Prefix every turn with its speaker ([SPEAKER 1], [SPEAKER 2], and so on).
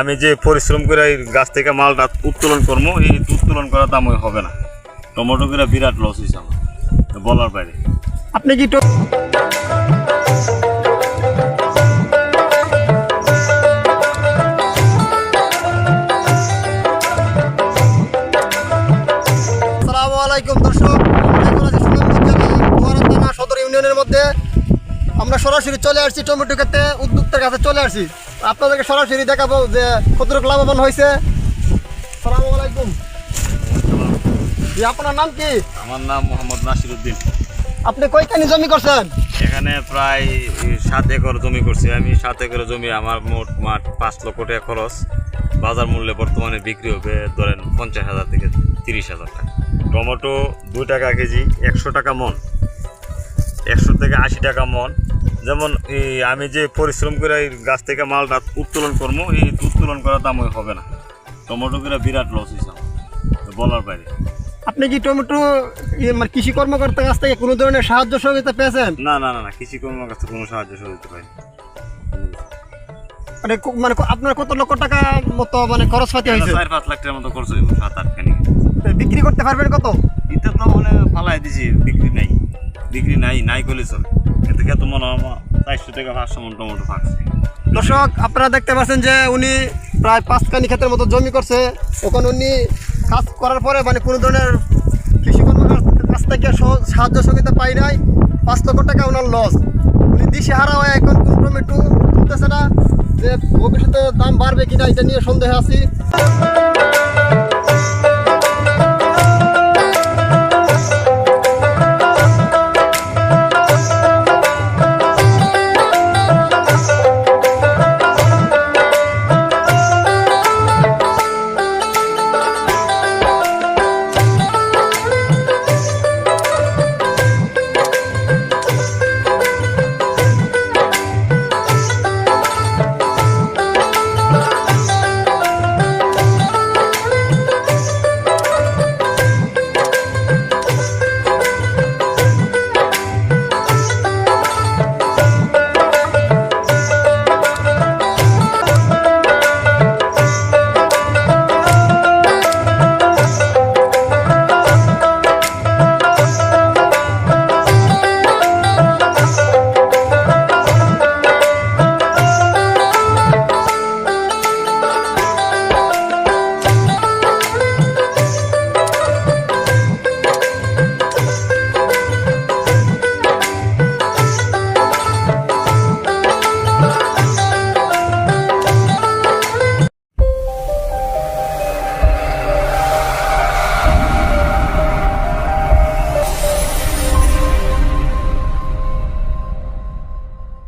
[SPEAKER 1] আমি যে পরিশ্রম করে এই গাছ থেকে মালটা উত্তোলন করব এই উত্তোলন করার দাম হবে না। টমেটো করে বিরাট লস হয়েছে আমার বলার বাইরে।
[SPEAKER 2] আপনি কি আলাইকুম দর্শক সদর ইউনিয়নের মধ্যে। আমরা সরাসরি চলে আসছি টমেটো খেতে উদ্যোক্তার কাছে চলে আসছি। আপনাদেরকে সরাসরি দেখাবো যে কতটুকু লাভবান হয়েছে। আলাইকুম। আপনার নাম কি?
[SPEAKER 1] আমার নাম মোহাম্মদ নাসির উদ্দিন
[SPEAKER 2] আপনি কয়খানি জমি করছেন?
[SPEAKER 1] এখানে প্রায় সাত একর জমি করছি। আমি সাত একর জমি আমার মোট মাঠ পাঁচ লক্ষ টাকা খরচ। বাজার মূল্যে বর্তমানে বিক্রি হবে ধরেন পঞ্চাশ হাজার থেকে তিরিশ হাজার টাকা। টমেটো দুই টাকা কেজি একশো টাকা মন। একশো থেকে আশি টাকা মন। যেমন এই আমি যে পরিশ্রম করে এই গাছ থেকে মালটা উত্তোলন করব এই উত্তোলন করার দাম হবে না। টমেটো করে বিরাট লস হয়েছে বলার বাইরে।
[SPEAKER 2] আপনি কি টমেটো মানে কৃষি কর্মকর্তার কাছ থেকে কোনো ধরনের সাহায্য সহযোগিতা পেয়েছেন?
[SPEAKER 1] না না না না কৃষি কর্মের কাছে কোনো সাহায্য সহযোগিতা পাই
[SPEAKER 2] মানে মানে আপনার কত লক্ষ টাকা মতো মানে খরচপাতি হয়েছে?
[SPEAKER 1] চার পাঁচ লাখ টাকার মতো খরচ হইব সাত আট খানি।
[SPEAKER 2] বিক্রি করতে পারবেন কত?
[SPEAKER 1] এটা তো মানে ফালাই দিছি বিক্রি নাই। বিক্রি নাই নাই করলে চলে। এতে মনে হয় টাকা পাঁচশো
[SPEAKER 2] দর্শক, আপনারা দেখতে পাচ্ছেন যে উনি প্রায় পাঁচ কানি ক্ষেতের মতো জমি করছে। ওখানে উনি কাজ করার পরে মানে কোনো ধরনের কৃষি কর্মকর্তার কাছ থেকে সাহায্য সহযোগিতা পাই নাই। পাঁচ লক্ষ টাকা ওনার লস উনি দিশে হারা হয়ে এখন কোনো টমেটো তুলতেছে না যে ভবিষ্যতে দাম বাড়বে কিনা এটা নিয়ে সন্দেহ আছি।